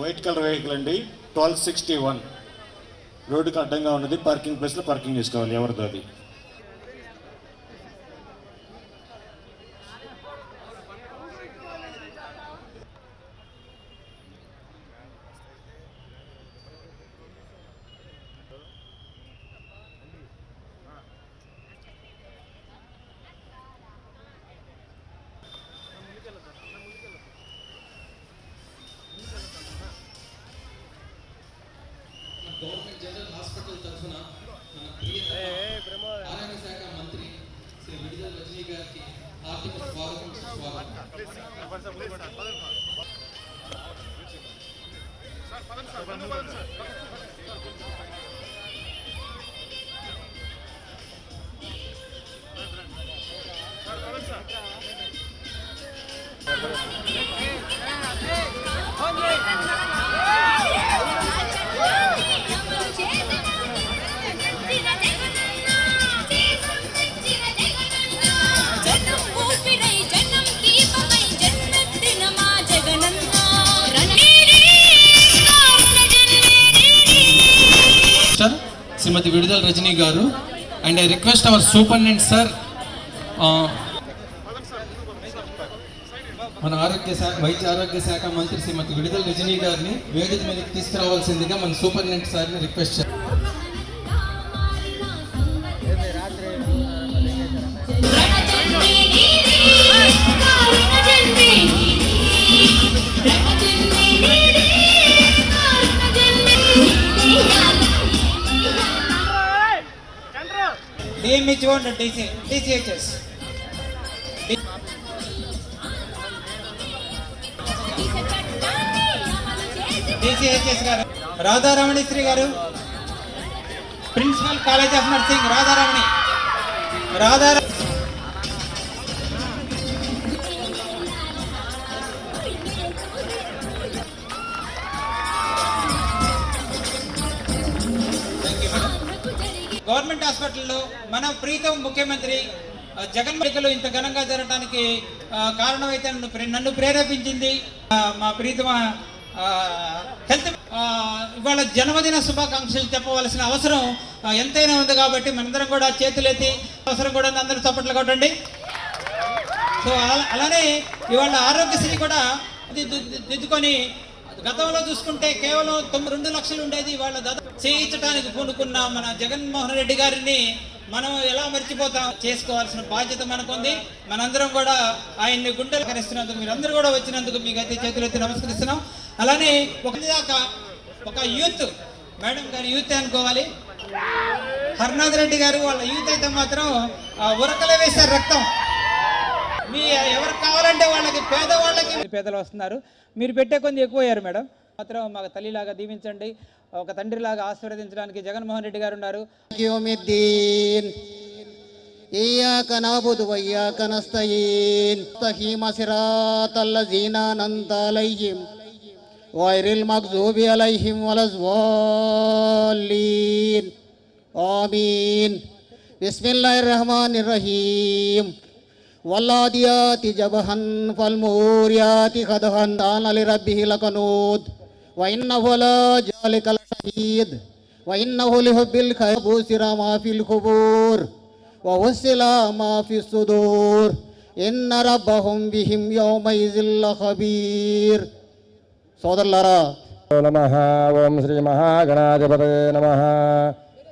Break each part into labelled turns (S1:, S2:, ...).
S1: White colour vehicle అండి. Twelve sixty one. రోడ్డుకి అడ్డంగా ఉన్నది. పార్కింగ్ ప్లేస్లో పార్కింగ్ చేసుకోవాలి. ఎవరిదో అది
S2: గవర్నమెంట్ జనరల్ హాస్పిటల్ తరఫున మన ప్రియ ఆరోగ్య శాఖ మంత్రి శ్రీ విడుదల రజనీ గారికి హార్దిక స్వాగతం
S3: సార్ పదండి సార్ పదండి
S2: సార్. శ్రీమతి విడుదల రజనీ గారు. And I request our superintendent sir మన ఆరోగ్య శాఖ వైద్య ఆరోగ్య శాఖ మంత్రి శ్రీమతి విడుదల రజనీ గారిని వేదిక మీదకి తీసుకురావాల్సిందిగా మన సూపరింటెండెంట్ సార్ని రిక్వెస్ట్ చేస్తాం
S4: ఏమి చూడండి డిసి డిసిహెచ్ఎస్ డిసిహెచ్ఎస్ గారు. రాధారమణి శ్రీ గారు. Principal college of nursing Radharamani. Radharamani హాస్పిటల్లో మన ప్రీతం ముఖ్యమంత్రి జగన్ మెడికల్ ఇంత ఘనంగా జరగడానికి కారణమైతే నన్ను నన్ను ప్రేరేపించింది మా ప్రీతమ హెల్త్ ఇవాళ జన్మదిన శుభాకాంక్షలు చెప్పవలసిన అవసరం ఎంతైనా ఉంది కాబట్టి మనందరం కూడా చేతులెత్తి అవసరం కూడా అందరూ చప్పట్లు కొట్టండి. సో అలా- అలానే ఇవాళ ఆరోగ్యశ్రీ కూడా దిద్దుకొని గతంలో చూసుకుంటే కేవలం తొమ్మిది రెండు లక్షలు ఉండేది వాళ్ళ దద చేయించడానికి పూనుకున్న మన జగన్మోహన్ రెడ్డి గారిని. మనం ఎలా మర్చిపోతాం? చేసుకోవాల్సిన బాధ్యత మనకుంది. మనందరం కూడా ఆయన్ని గుండెలు కరిస్తున్నందుకు మీరందరూ కూడా వచ్చినందుకు మీకు అయితే చేతులైతే నమస్కరిస్తున్నాం. అలానే ఒక దాకా ఒక యూత్ మేడం గారి యూత్ అనుకోవాలి. హర్నాథ్ రెడ్డి గారు వాళ్ళ యూత్ అయితే మాత్రం ఉరకలే వేశారు రక్తం. మీ ఎవరు కావాలంటే వాళ్ళకి పేదవాళ్ళు పేదలు వస్తున్నారు మీరు పెట్టే కొంచెం ఎక్కువ అయ్యారు మేడం మాత్రం మాకు తల్లిలాగా దీవించండి ఒక తండ్రిలాగా ఆశీర్వదించడానికి జగన్మోహన్ రెడ్డి గారు ఉన్నారు
S5: يوم الدين إياك نعبد وإياك نستعين استقيم صراط الذين أنعمت عليهم غير المغضوب عليهم ولا الضالين آمين بسم الله الرحمن الرحيم والعاديات جبها فالموريات قدحا دان لربه لكنود وإنه لا ذلك لشهيد وإنه لحب الخير بوسر ما في القبور ووسل ما في الصدور إن ربهم بهم يومئذ لخبير సోదరులారా
S6: నమ ఓం శ్రీ మహాగణాధిపతే నమ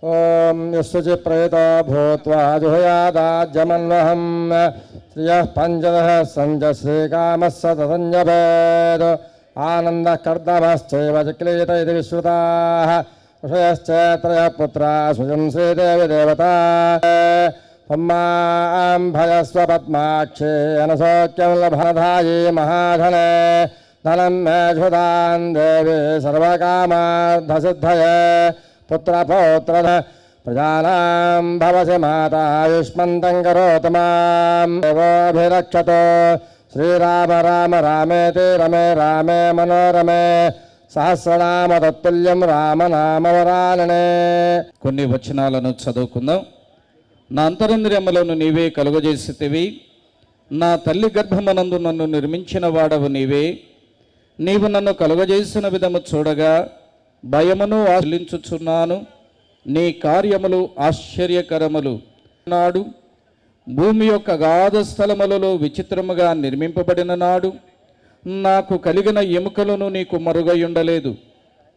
S6: ॐ शुचिप्रयतो भूत्वा जुहयादाज्यमन्वहं श्रियः पञ्चदः सञ्जश्री कामः आनंद आनन्दकर्दमश्चैव चिक्लीत इति विश्रुताः। ऋषयश्च त्रयः पुत्रा सुजंसे देवी देवता। पम्मां पद्माक्षे अनशोक्यं लभनधायि महाधने। धनं मे देवी सर्वकामार्थसिद्धये పుత్రపౌత్ర ప్రజానాం భవసి మాతాయుష్మంతం కరోతు మాం శ్రీరామ రామ రామేతి రమే రామే మనోరమే సహస్రనామ తత్తుల్యం రామనామవరాలనే
S7: కొన్ని వచనాలను చదువుకుందాం. నా అంతరంద్రియములను నీవే కలుగజేసితివి. నా తల్లి గర్భమనందు నన్ను నిర్మించిన వాడవు నీవే. నీవు నన్ను కలుగజేసిన విధము చూడగా భయమును ఆశలించుచున్నాను నీ కార్యములు ఆశ్చర్యకరములు. నాడు భూమి యొక్క గాధ స్థలములలో విచిత్రముగా నిర్మింపబడిన నాడు నాకు కలిగిన ఎముకలను నీకు మరుగయుండలేదు.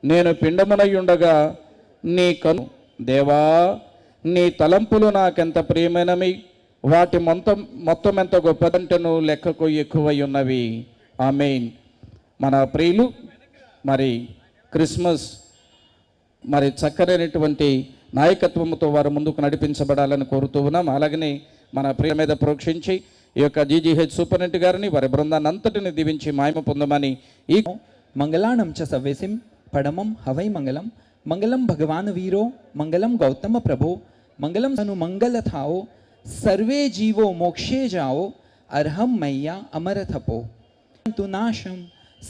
S7: నేను పిండమునయుండగా నీ కను దేవా నీ తలంపులు నాకెంత ప్రియమైనవి? వాటి మొత్తం మొత్తం ఎంత గొప్పదంటను లెక్కకు ఎక్కువై ఉన్నవి ఆమెన్. మన ప్రియులు మరి క్రిస్మస్ మరి చక్కనైనటువంటి నాయకత్వంతో వారు ముందుకు నడిపించబడాలని కోరుతూ ఉన్నాం. అలాగనే మన ప్రియ మీద ప్రోక్షించి ఈ యొక్క జీజీహెచ్ సూపరింటెండెంట్ గారిని వారి బృందాన్ని అంతటిని దీవించి మాయమ పొందమని ఈ
S2: మంగళానం చ సవ్యసిం పడమం హవై మంగళం. మంగళం భగవాన్ వీరో మంగళం గౌతమ ప్రభో. మంగళం తను మంగళ సర్వే జీవో మోక్షే జావో అర్హం మయ్యా అమరథపో నాశం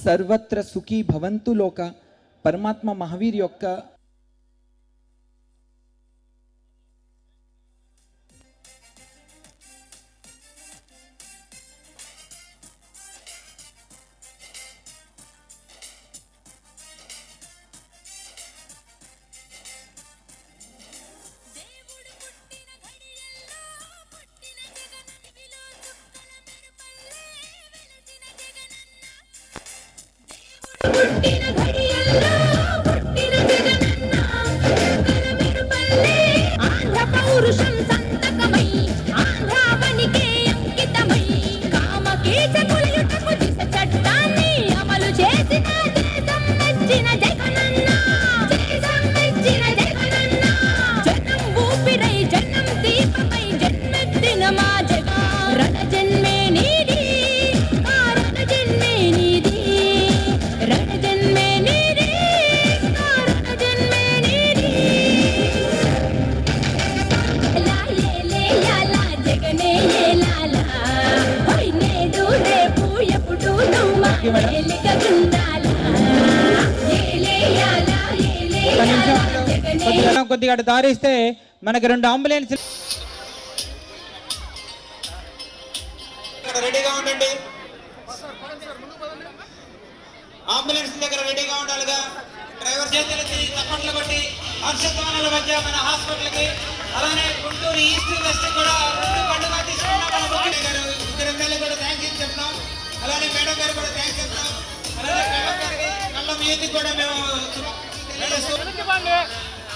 S2: సర్వత్ర సుఖీ భవంతు లోక. పరమాత్మ మహావీర్ యొక్క
S8: దారిస్తే మనకి రెండు అంబులెన్స్
S4: ఇక్కడ రెడీగా ఉండండి. అంబులెన్స్ దగ్గర రెడీగా ఉండాలిగా. డ్రైవర్ చేతులు ఎత్తి చప్పట్లు కొట్టి హర్షధ్వానాల మధ్య మన హాస్పిటల్కి అలానే గుంటూరు ఈస్ట్ వెస్ట్ కూడా రెండు పండుగ తీసుకున్న. మన గారు ఇద్దరు ఎమ్మెల్యే కూడా థ్యాంక్స్ చెప్తున్నాం అలానే మేడం గారు కూడా థ్యాంక్స్ చెప్తున్నాం అలానే మేడం గారికి కళ్ళం యూత్ కూడా మేము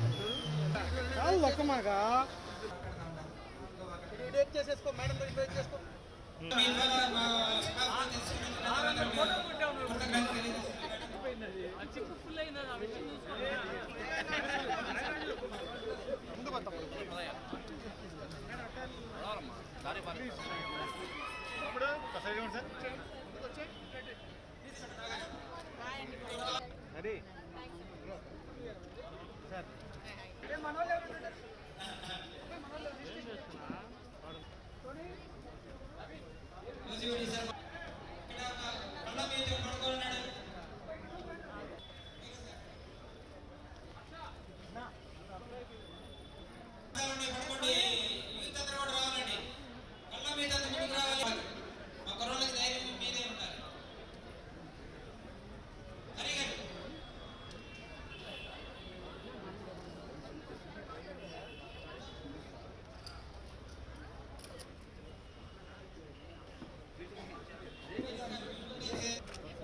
S4: ధీరజ్ గారు మీ చేసేసుకో మేడం స్టాఫ్ తెలుసుకున్నందుకు కృతజ్ఞతలు తెలియజేస్తున్నాను. నూజివీడు సార్ ఇక్కడ కళ్ళ మీద పడుకోన్నాడు పడుకోండి యూత్ అందరూ కూడా రావాలండి కళ్ళ మీద అంత ముందుకు రావాలి మా కుర్రోళ్ళకి ధైర్యం మీదే ఉండాలి హరి గారు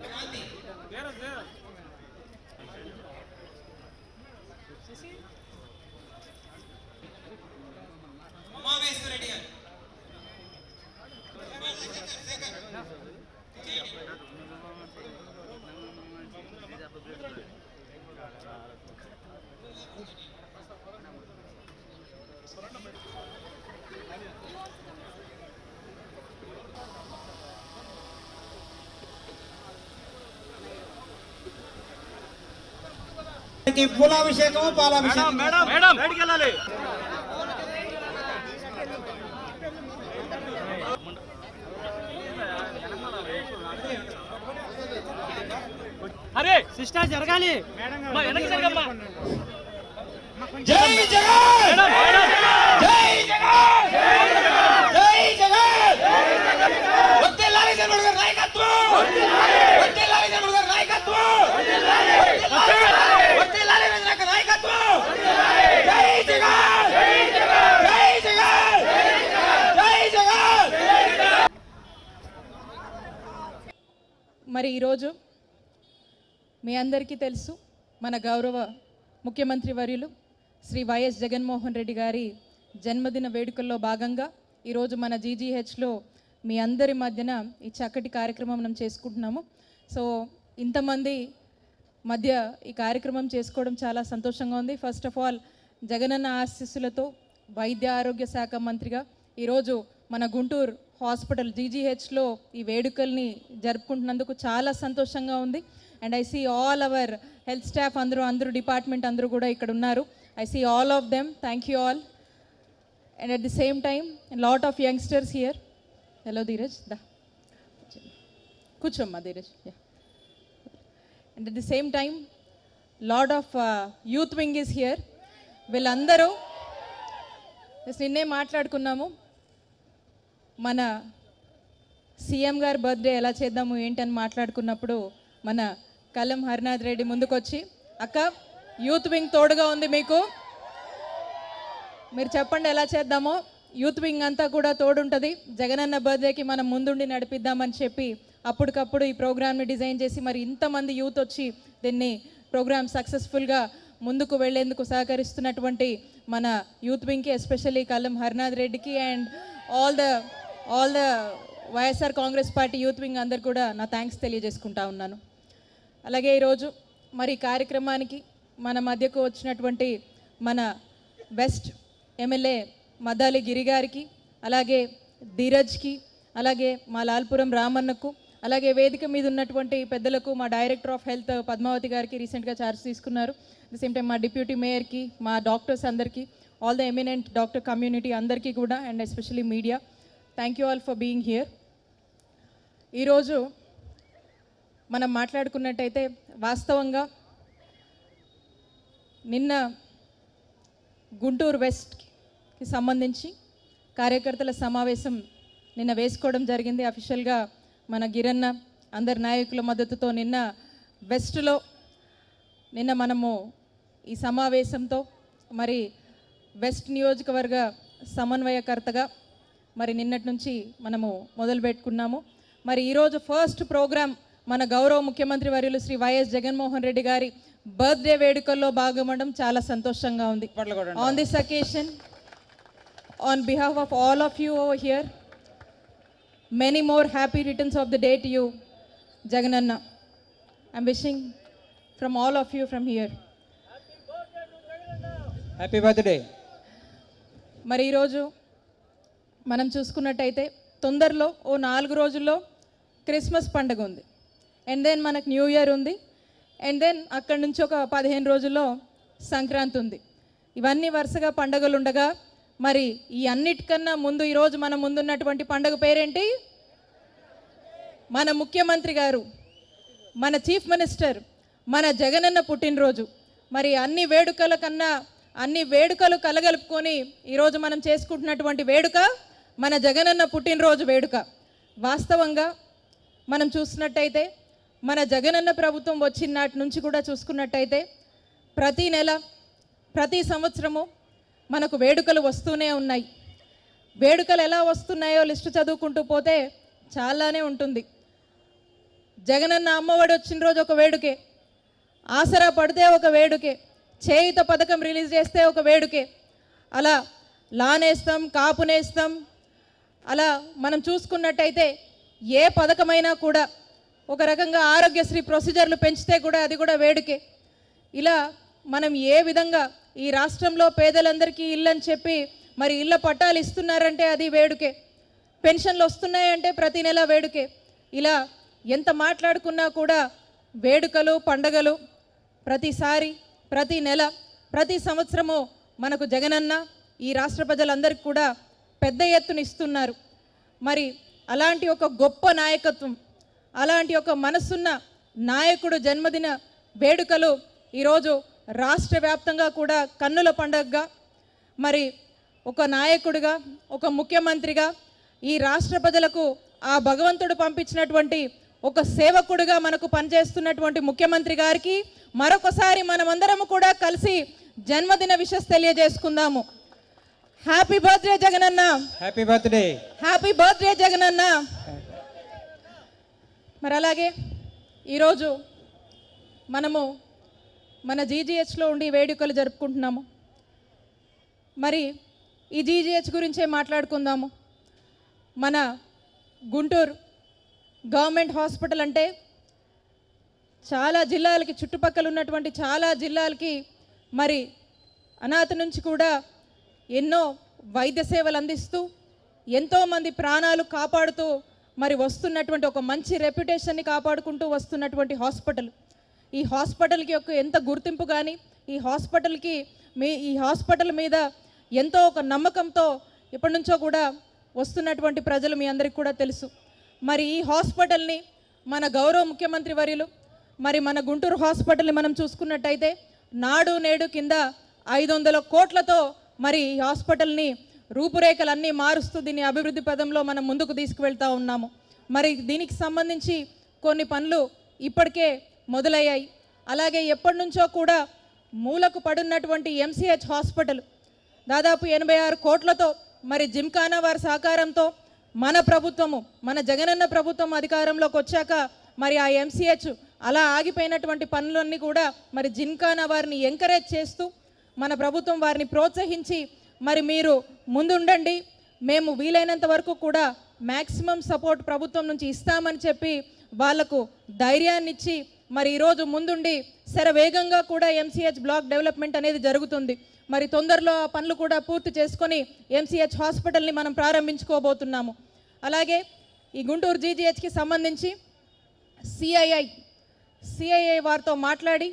S4: క్రాంతి ఉమామేశ్వర రెడ్డి గారు శేఖర్
S8: పూలాభిషేకము పాలాభిషేకం
S4: జై జగన్ జై జగన్ జై జగన్ వద్దెల్లాలి జనుడు గారి నాయకత్వం వద్దెల్లాలి జనుడు గారి నాయకత్వం వద్దెల్లాలి జనుడు గారి నాయకత్వం జై జగన్ జై జగన్ జై జగన్ జై జగన్
S9: మరి ఈరోజు మీ అందరికీ తెలుసు మన గౌరవ ముఖ్యమంత్రి వర్యులు శ్రీ వైఎస్ జగన్మోహన్ రెడ్డి గారి జన్మదిన వేడుకల్లో భాగంగా ఈరోజు మన జీజీహెచ్లో మీ అందరి మధ్యన ఈ చక్కటి కార్యక్రమం మనం చేసుకుంటున్నాము. సో ఇంతమంది మధ్య ఈ కార్యక్రమం చేసుకోవడం చాలా సంతోషంగా ఉంది. ఫస్ట్ ఆఫ్ ఆల్ జగనన్న ఆశీస్సులతో వైద్య ఆరోగ్య శాఖ మంత్రిగా ఈరోజు మన గుంటూరు హాస్పిటల్ జీజీహెచ్లో ఈ వేడుకల్ని జరుపుకుంటున్నందుకు చాలా సంతోషంగా ఉంది. And I see all our health staff అందరూ అందరూ డిపార్ట్మెంట్ అందరూ కూడా ఇక్కడ ఉన్నారు. I see all of them thank you all and at the same time lot of youngsters here hello Dheeraj దా కూర్చోమ్మా Dheeraj yeah and at the same time lot of youth wing is here వీళ్ళందరూ నిన్నే మాట్లాడుకున్నాము. మన CM గారి birthday ఎలా చేద్దాము ఏంటని మాట్లాడుకున్నప్పుడు మన కలం హరినాథ్ రెడ్డి ముందుకొచ్చి అక్క యూత్ వింగ్ తోడుగా ఉంది మీకు. మీరు చెప్పండి ఎలా చేద్దామో. యూత్ వింగ్ అంతా కూడా తోడుంటుంది. జగనన్న బర్త్డేకి మనం ముందుండి నడిపిద్దామని చెప్పి అప్పటికప్పుడు ఈ ప్రోగ్రామ్ని డిజైన్ చేసి మరి ఇంతమంది యూత్ వచ్చి దీన్ని ప్రోగ్రామ్ సక్సెస్ఫుల్గా ముందుకు వెళ్ళేందుకు సహకరిస్తున్నటువంటి మన యూత్ వింగ్కి ఎస్పెషల్లీ కల్లం హరినాథ్ రెడ్డికి and all the all the YSR Congress party youth wing అందరు కూడా నా థ్యాంక్స్ తెలియజేసుకుంటా ఉన్నాను. అలాగే ఈరోజు మరి కార్యక్రమానికి మన మధ్యకు వచ్చినటువంటి మన బెస్ట్ ఎమ్మెల్యే మద్దాలి గిరి గారికి అలాగే ధీరజ్కి అలాగే మా లాల్పురం రామన్నకు అలాగే వేదిక మీద ఉన్నటువంటి పెద్దలకు మా డైరెక్టర్ ఆఫ్ హెల్త్ పద్మావతి గారికి రీసెంట్గా ఛార్జ్ తీసుకున్నారు. ది సేమ్ టైం మా డిప్యూటీ మేయర్కి మా డాక్టర్స్ అందరికీ all the eminent doctor community అందరికీ కూడా and especially media thank you all for being here ఈరోజు మనం మాట్లాడుకున్నట్టయితే వాస్తవంగా నిన్న గుంటూరు వెస్ట్కి సంబంధించి కార్యకర్తల సమావేశం నిన్న వేసుకోవడం జరిగింది. అఫీషియల్గా మన గిరన్న అందరి నాయకుల మద్దతుతో నిన్న వెస్ట్లో నిన్న మనము ఈ సమావేశంతో మరి వెస్ట్ నియోజకవర్గ సమన్వయకర్తగా మరి నిన్నటి నుంచి మనము మొదలు పెట్టుకున్నాము. మరి ఈరోజు ఫస్ట్ ప్రోగ్రాం మన గౌరవ ముఖ్యమంత్రి వర్యులు శ్రీ వైఎస్ జగన్మోహన్ రెడ్డి గారి బర్త్డే వేడుకల్లో భాగమవడం చాలా సంతోషంగా ఉంది. On this occasion on behalf of all of you over here many more happy returns of the day to you Jagananna. I'm wishing from all of you from here
S8: happy birthday
S9: మరి ఈరోజు మనం చూసుకున్నట్టయితే తొందరలో ఓ నాలుగు రోజుల్లో Christmas పండుగ ఉంది. And then మనకు న్యూ ఇయర్ ఉంది. అండ్ దెన్ అక్కడి నుంచి ఒక పదిహేను రోజుల్లో సంక్రాంతి ఉంది. ఇవన్నీ వరుసగా పండుగలు ఉండగా మరి ఈ అన్నిటికన్నా ముందు ఈరోజు మన ముందున్నటువంటి పండుగ పేరేంటి? మన ముఖ్యమంత్రి గారు మన చీఫ్ మినిస్టర్ మన జగనన్న పుట్టినరోజు. మరి అన్ని వేడుకల కన్నా అన్ని వేడుకలు కలగలుపుకొని ఈరోజు మనం చేసుకుంటున్నటువంటి వేడుక మన జగనన్న పుట్టినరోజు వేడుక. వాస్తవంగా మనం చూసినట్టయితే మన జగనన్న ప్రభుత్వం వచ్చిన నాటి నుంచి కూడా చూసుకున్నట్టయితే ప్రతి నెల ప్రతి సంవత్సరము మనకు వేడుకలు వస్తూనే ఉన్నాయి. వేడుకలు ఎలా వస్తున్నాయో లిస్టు చదువుకుంటూ పోతే చాలానే ఉంటుంది. జగనన్న అమ్మఒడి వచ్చిన రోజు ఒక వేడుకే ఆసరా పడితే ఒక వేడుకే చేయిత పథకం రిలీజ్ చేస్తే ఒక వేడుకే. అలా లానేస్తాం కాపునేస్తాం అలా మనం చూసుకున్నట్టయితే ఏ పథకమైనా కూడా ఒక రకంగా ఆరోగ్యశ్రీ ప్రొసీజర్లు పెంచితే కూడా అది కూడా వేడుకే. ఇలా మనం ఏ విధంగా ఈ రాష్ట్రంలో పేదలందరికీ ఇల్లు అని చెప్పి మరి ఇళ్ళ పట్టాలు ఇస్తున్నారంటే అది వేడుకే. పెన్షన్లు వస్తున్నాయంటే ప్రతి నెల వేడుకే. ఇలా ఎంత మాట్లాడుకున్నా కూడా వేడుకలు పండగలు ప్రతిసారి ప్రతి నెల ప్రతి సంవత్సరము మనకు జగనన్న ఈ రాష్ట్ర ప్రజలందరికీ కూడా పెద్ద ఎత్తున ఇస్తున్నారు. మరి అలాంటి ఒక గొప్ప నాయకత్వం అలాంటి ఒక మనసున్న నాయకుడు జన్మదిన వేడుకలు ఈరోజు రాష్ట్ర వ్యాప్తంగా కూడా కన్నుల పండగగా మరి ఒక నాయకుడిగా ఒక ముఖ్యమంత్రిగా ఈ రాష్ట్ర ప్రజలకు ఆ భగవంతుడు పంపించినటువంటి ఒక సేవకుడిగా మనకు పనిచేస్తున్నటువంటి ముఖ్యమంత్రి గారికి మరొకసారి మనమందరము కూడా కలిసి జన్మదిన wishes తెలియజేసుకుందాము. Happy birthday Jagananna
S8: happy birthday
S9: happy birthday Jagananna మరి అలాగే ఈరోజు మనము మన జీజీహెచ్లో ఉండి వేడుకలు జరుపుకుంటున్నాము. మరి ఈ జీజీహెచ్ గురించే మాట్లాడుకుందాము. మన గుంటూరు గవర్నమెంట్ హాస్పిటల్ అంటే చాలా జిల్లాలకి చుట్టుపక్కల ఉన్నటువంటి చాలా జిల్లాలకి మరి అనాథ నుంచి కూడా ఎన్నో వైద్య సేవలు అందిస్తూ ఎంతోమంది ప్రాణాలు కాపాడుతూ మరి వస్తున్నటువంటి ఒక మంచి రెప్యుటేషన్ని కాపాడుకుంటూ వస్తున్నటువంటి హాస్పిటల్ ఈ హాస్పిటల్కి యొక్క ఎంత గుర్తింపు కానీ ఈ హాస్పిటల్కి మీ ఈ హాస్పిటల్ మీద ఎంతో ఒక నమ్మకంతో ఇప్పటి నుంచో కూడా వస్తున్నటువంటి ప్రజలు మీ అందరికీ కూడా తెలుసు. మరి ఈ హాస్పిటల్ని మన గౌరవ ముఖ్యమంత్రి వర్యులు మరి మన గుంటూరు హాస్పిటల్ని మనం చూసుకున్నట్టయితే నాడు నేడు కింద ఐదు వందల కోట్లతో మరి ఈ హాస్పిటల్ని రూపురేఖలన్నీ మారుస్తూ దీన్ని అభివృద్ధి పదంలో మనం ముందుకు తీసుకువెళ్తా ఉన్నాము. మరి దీనికి సంబంధించి కొన్ని పనులు ఇప్పటికే మొదలయ్యాయి. అలాగే ఎప్పటి నుంచో కూడా మూలకు పడున్నటువంటి ఎంసీహెచ్ హాస్పిటల్ దాదాపు ఎనభై ఆరు కోట్లతో మరి జిమ్ఖానా వారి సహకారంతో మన ప్రభుత్వము మన జగనన్న ప్రభుత్వం అధికారంలోకి వచ్చాక మరి ఆ ఎంసీహెచ్ అలా ఆగిపోయినటువంటి పనులన్నీ కూడా మరి జిమ్ఖానా వారిని ఎంకరేజ్ చేస్తూ మన ప్రభుత్వం వారిని ప్రోత్సహించి మరి మీరు ముందుండండి. మేము వీలైనంత వరకు కూడా మ్యాక్సిమం సపోర్ట్ ప్రభుత్వం నుంచి ఇస్తామని చెప్పి వాళ్ళకు ధైర్యాన్ని ఇచ్చి మరి ఈరోజు ముందుండి శరవేగంగా కూడా ఎంసీహెచ్ బ్లాక్ డెవలప్మెంట్ అనేది జరుగుతుంది. మరి తొందరలో ఆ పనులు కూడా పూర్తి చేసుకొని ఎంసీహెచ్ హాస్పిటల్ని మనం ప్రారంభించుకోబోతున్నాము. అలాగే ఈ గుంటూరు జీజీహెచ్కి సంబంధించి సిఐఐ సిఐఐ వారితో మాట్లాడి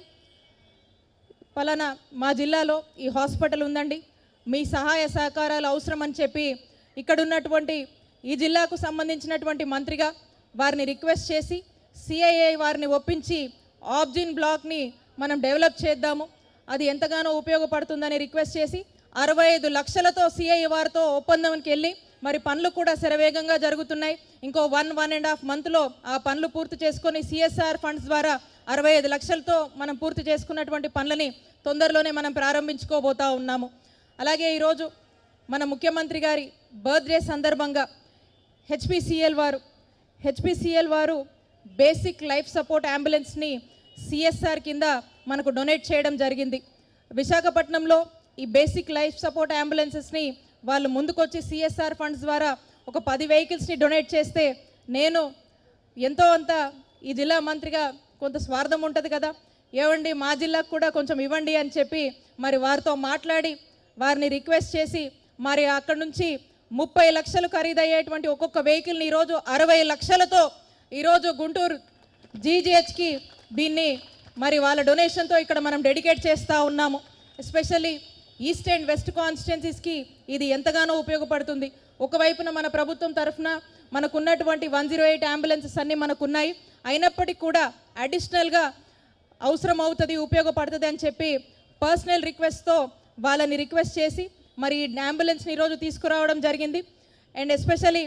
S9: పలానా మా జిల్లాలో ఈ హాస్పిటల్ ఉందండి. మీ సహాయ సహకారాలు అవసరం అని చెప్పి ఇక్కడ ఉన్నటువంటి ఈ జిల్లాకు సంబంధించినటువంటి మంత్రిగా వారిని రిక్వెస్ట్ చేసి సిఐఏ వారిని ఒప్పించి ఆబ్జిన్ బ్లాక్ని మనం డెవలప్ చేద్దాము. అది ఎంతగానో ఉపయోగపడుతుందని రిక్వెస్ట్ చేసి అరవై ఐదు లక్షలతో సిఐ వారితో ఒప్పందంకి వెళ్ళి మరి పనులు కూడా శరవేగంగా జరుగుతున్నాయి. ఇంకో వన్ వన్ అండ్ హాఫ్ మంత్లో ఆ పనులు పూర్తి చేసుకొని సిఎస్ఆర్ ఫండ్స్ ద్వారా అరవై ఐదు లక్షలతో మనం పూర్తి చేసుకున్నటువంటి పనులని తొందరలోనే మనం ప్రారంభించుకోబోతా ఉన్నాము. అలాగే ఈరోజు మన ముఖ్యమంత్రి గారి బర్త్డే సందర్భంగా హెచ్పిసిఎల్ వారు హెచ్పిసిఎల్ వారు బేసిక్ లైఫ్ సపోర్ట్ అంబులెన్స్ని సిఎస్ఆర్ కింద మనకు డొనేట్ చేయడం జరిగింది. విశాఖపట్నంలో ఈ బేసిక్ లైఫ్ సపోర్ట్ అంబులెన్సెస్ని వాళ్ళు ముందుకొచ్చి సిఎస్ఆర్ ఫండ్స్ ద్వారా ఒక పది వెహికల్స్ని డొనేట్ చేస్తే నేను ఎంతో అంత ఈ జిల్లా మంత్రిగా కొంత స్వార్థం ఉంటుంది కదా. ఏవండి మా జిల్లాకు కూడా కొంచెం ఇవ్వండి అని చెప్పి మరి వారితో మాట్లాడి వారిని రిక్వెస్ట్ చేసి మరి అక్కడ నుంచి ముప్పై లక్షలు ఖరీదయ్యేటువంటి ఒక్కొక్క వెహికల్ని ఈరోజు అరవై లక్షలతో ఈరోజు గుంటూరు జీజీహెచ్కి దీన్ని మరి వాళ్ళ డొనేషన్తో ఇక్కడ మనం డెడికేట్ చేస్తూ ఉన్నాము. ఎస్పెషల్లీ ఈస్ట్ అండ్ వెస్ట్ కాన్స్టిట్యున్సీస్కి ఇది ఎంతగానో ఉపయోగపడుతుంది. ఒకవైపున మన ప్రభుత్వం తరఫున మనకున్నటువంటి వన్ జీరో ఎయిట్ అంబులెన్సెస్ అన్నీ మనకున్నాయి. అయినప్పటికీ కూడా అడిషనల్గా అవసరం అవుతుంది ఉపయోగపడుతుంది అని చెప్పి పర్సనల్ రిక్వెస్ట్తో వాళ్ళని రిక్వెస్ట్ చేసి మరి ఈ అంబులెన్స్ని ఈరోజు తీసుకురావడం జరిగింది. అండ్ ఎస్పెషలీ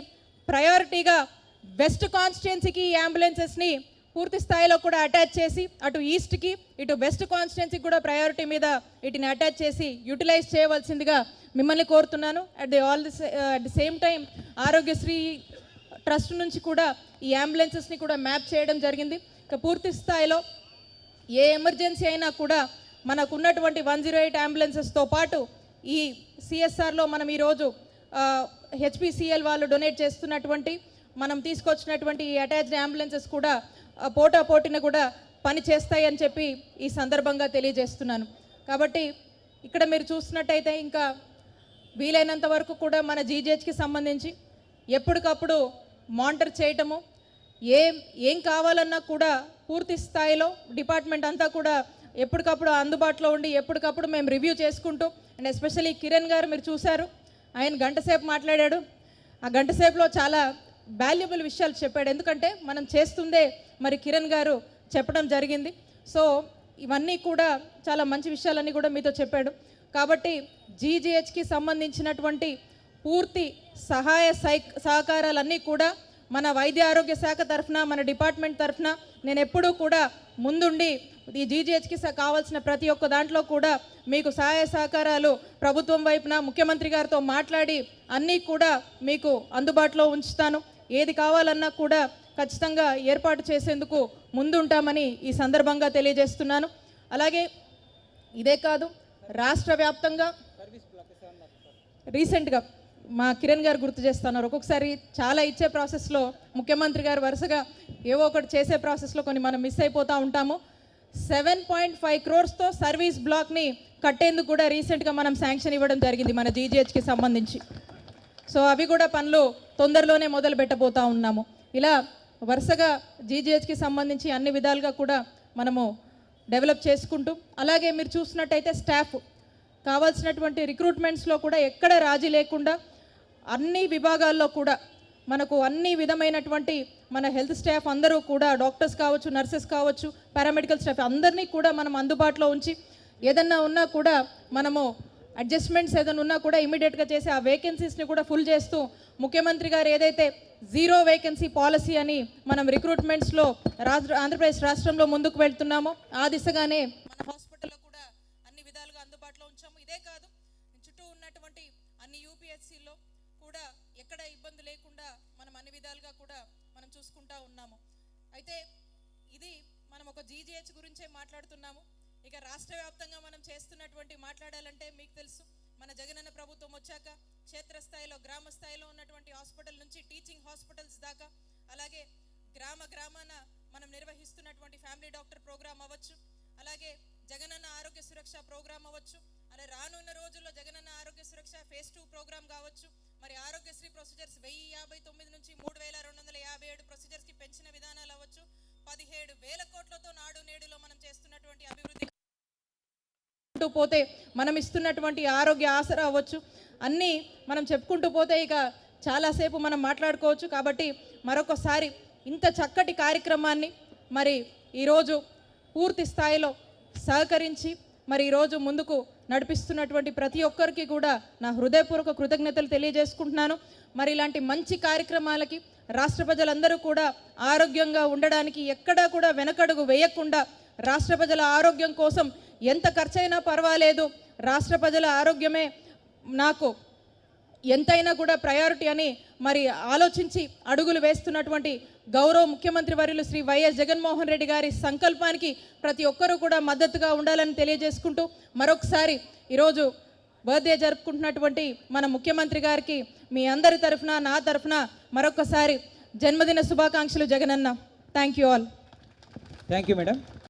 S9: ప్రయారిటీగా వెస్ట్ కాన్స్టిట్యున్సీకి ఈ అంబులెన్సెస్ని పూర్తి స్థాయిలో కూడా అటాచ్ చేసి అటు ఈస్ట్కి ఇటు వెస్ట్ కాన్స్టిట్యున్సీకి కూడా ప్రయారిటీ మీద వీటిని అటాచ్ చేసి యూటిలైజ్ చేయవలసిందిగా మిమ్మల్ని కోరుతున్నాను. At the all the at the same time Aarogyasri trust నుంచి కూడా ఈ అంబులెన్సెస్ని కూడా మ్యాప్ చేయడం జరిగింది. ఇక పూర్తి స్థాయిలో ఏ ఎమర్జెన్సీ అయినా కూడా మనకు ఉన్నటువంటి వన్ జీరో ఎయిట్ అంబులెన్సెస్తో పాటు ఈ సిఎస్ఆర్లో మనం ఈరోజు హెచ్పిసిఎల్ వాళ్ళు డొనేట్ చేస్తున్నటువంటి మనం తీసుకొచ్చినటువంటి ఈ అటాచ్డ్ అంబులెన్సెస్ కూడా పోటా పోటీన కూడా పని చేస్తాయని చెప్పి ఈ సందర్భంగా తెలియజేస్తున్నాను. కాబట్టి ఇక్కడ మీరు చూసినట్టయితే ఇంకా వీలైనంత వరకు కూడా మన జీజేహెచ్కి సంబంధించి ఎప్పటికప్పుడు మానిటర్ చేయటము ఏం ఏం కావాలన్నా కూడా పూర్తి స్థాయిలో డిపార్ట్మెంట్ అంతా కూడా ఎప్పటికప్పుడు అందుబాటులో ఉండి ఎప్పటికప్పుడు మేము రివ్యూ చేసుకుంటూ అండ్ ఎస్పెషల్లీ కిరణ్ గారు మీరు చూశారు ఆయన గంటసేపు మాట్లాడాడు. ఆ గంటసేపులో చాలా వాల్యుబుల్ విషయాలు చెప్పాడు. ఎందుకంటే మనం చేస్తుందే మరి కిరణ్ గారు చెప్పడం జరిగింది. సో ఇవన్నీ కూడా చాలా మంచి విషయాలన్నీ కూడా మీతో చెప్పాడు. కాబట్టి జీజీహెచ్కి సంబంధించినటువంటి పూర్తి సహాయ సహకారాలన్నీ కూడా మన వైద్య ఆరోగ్య శాఖ తరఫున మన డిపార్ట్మెంట్ తరఫున నేను ఎప్పుడూ కూడా ముందుండి ఈ జీజీహెచ్కి కావాల్సిన ప్రతి ఒక్క దాంట్లో కూడా మీకు సహాయ సహకారాలు ప్రభుత్వం వైపున ముఖ్యమంత్రి గారితో మాట్లాడి అన్నీ కూడా మీకు అందుబాటులో ఉంచుతాను. ఏది కావాలన్నా కూడా ఖచ్చితంగా ఏర్పాటు చేసేందుకు ముందుంటామని ఈ సందర్భంగా తెలియజేస్తున్నాను. అలాగే ఇదే కాదు రాష్ట్ర వ్యాప్తంగా రీసెంట్గా మా కిరణ్ గారు గుర్తు చేస్తున్నారు. ఒక్కొక్కసారి చాలా ఇచ్చే ప్రాసెస్లో ముఖ్యమంత్రి గారు వరుసగా ఏవో ఒకటి చేసే ప్రాసెస్లో కొన్ని మనం మిస్ అయిపోతూ ఉంటాము. సెవెన్ పాయింట్ ఫైవ్ క్రోర్స్తో సర్వీస్ బ్లాక్ని కట్టేందుకు కూడా రీసెంట్గా మనం శాంక్షన్ ఇవ్వడం జరిగింది మన జీజీహెచ్కి సంబంధించి. సో అవి కూడా పనులు తొందరలోనే మొదలు పెట్టబోతూ ఉన్నాము. ఇలా వరుసగా జీజీహెచ్కి సంబంధించి అన్ని విధాలుగా కూడా మనము డెవలప్ చేసుకుంటూ అలాగే మీరు చూసినట్టయితే స్టాఫ్ కావాల్సినటువంటి రిక్రూట్మెంట్స్లో కూడా ఎక్కడ రాజీ లేకుండా అన్ని విభాగాల్లో కూడా మనకు అన్ని విధమైనటువంటి మన హెల్త్ స్టాఫ్ అందరూ కూడా డాక్టర్స్ కావచ్చు నర్సెస్ కావచ్చు పారామెడికల్ స్టాఫ్ అందరినీ కూడా మనం అందుబాటులో ఉంచి ఏదన్నా ఉన్నా కూడా మనము అడ్జస్ట్మెంట్స్ ఏదైనా ఉన్నా కూడా ఇమీడియట్గా చేసి ఆ వేకెన్సీస్ని కూడా ఫుల్ చేస్తూ ముఖ్యమంత్రి గారు ఏదైతే జీరో వేకెన్సీ పాలసీ అని మనం రిక్రూట్మెంట్స్లో రాష్ట్ర ఆంధ్రప్రదేశ్ రాష్ట్రంలో ముందుకు వెళ్తున్నామో ఆ దిశగానే మన హాస్పిటల్ కూడా ఎక్కడ ఇబ్బంది లేకుండా మనం అన్ని విధాలుగా కూడా మనం చూసుకుంటా ఉన్నాము. అయితే ఇది మనం ఒక జీజీహెచ్ గురించే మాట్లాడుతున్నాము. ఇక రాష్ట్ర వ్యాప్తంగా మనం చేస్తున్నటువంటి మాట్లాడాలంటే మీకు తెలుసు మన జగనన్న ప్రభుత్వం వచ్చాక క్షేత్రస్థాయిలో గ్రామ స్థాయిలో ఉన్నటువంటి హాస్పిటల్ నుంచి టీచింగ్ హాస్పిటల్స్ దాకా అలాగే గ్రామ గ్రామాన మనం నిర్వహిస్తున్నటువంటి ఫ్యామిలీ డాక్టర్ ప్రోగ్రామ్ అవ్వచ్చు అలాగే జగనన్న ఆరోగ్య సురక్ష ప్రోగ్రామ్ అవ్వచ్చు అలా రానున్న రోజుల్లో జగనన్న ఆరోగ్య సురక్ష ఫేజ్ టూ ప్రోగ్రామ్ కావచ్చు మరి ఆరోగ్యశ్రీ ప్రొసీజర్స్ వెయ్యి యాభై తొమ్మిది నుంచి మూడు వేల రెండు వందల యాభై ఏడు ప్రొసీజర్స్కి పెంచిన విధానాలు అవ్వచ్చు. పదిహేడు వేల కోట్లతో నాడు నేడులో మనం చేస్తున్నటువంటి అభివృద్ధి చెప్పుకుంటూ పోతే మనం ఇస్తున్నటువంటి ఆరోగ్య ఆసరా అవ్వచ్చు. అన్నీ మనం చెప్పుకుంటూ పోతే ఇక చాలాసేపు మనం మాట్లాడుకోవచ్చు కాబట్టి మరొకసారి ఇంత చక్కటి కార్యక్రమాన్ని మరి ఈరోజు పూర్తి స్థాయిలో సహకరించి మరి ఈరోజు ముందుకు నడిపిస్తున్నటువంటి ప్రతి ఒక్కరికి కూడా నా హృదయపూర్వక కృతజ్ఞతలు తెలియజేసుకుంటున్నాను. మరి ఇలాంటి మంచి కార్యక్రమాలకి రాష్ట్ర ప్రజలందరూ కూడా ఆరోగ్యంగా ఉండడానికి ఎక్కడా కూడా వెనకడుగు వేయకుండా రాష్ట్ర ప్రజల ఆరోగ్యం కోసం ఎంత ఖర్చైనా పర్వాలేదు. రాష్ట్ర ప్రజల ఆరోగ్యమే నాకు ఎంతైనా కూడా ప్రయారిటీ అని మరి ఆలోచించి అడుగులు వేస్తున్నటువంటి గౌరవ ముఖ్యమంత్రి వర్యులు శ్రీ వైఎస్ జగన్మోహన్ రెడ్డి గారి సంకల్పానికి ప్రతి ఒక్కరూ కూడా మద్దతుగా ఉండాలని తెలియజేసుకుంటూ మరొకసారి ఈరోజు బర్త్డే జరుపుకుంటున్నటువంటి మన ముఖ్యమంత్రి గారికి మీ అందరి తరఫున నా తరఫున మరొకసారి జన్మదిన శుభాకాంక్షలు Jagananna. Thank you all
S2: thank you madam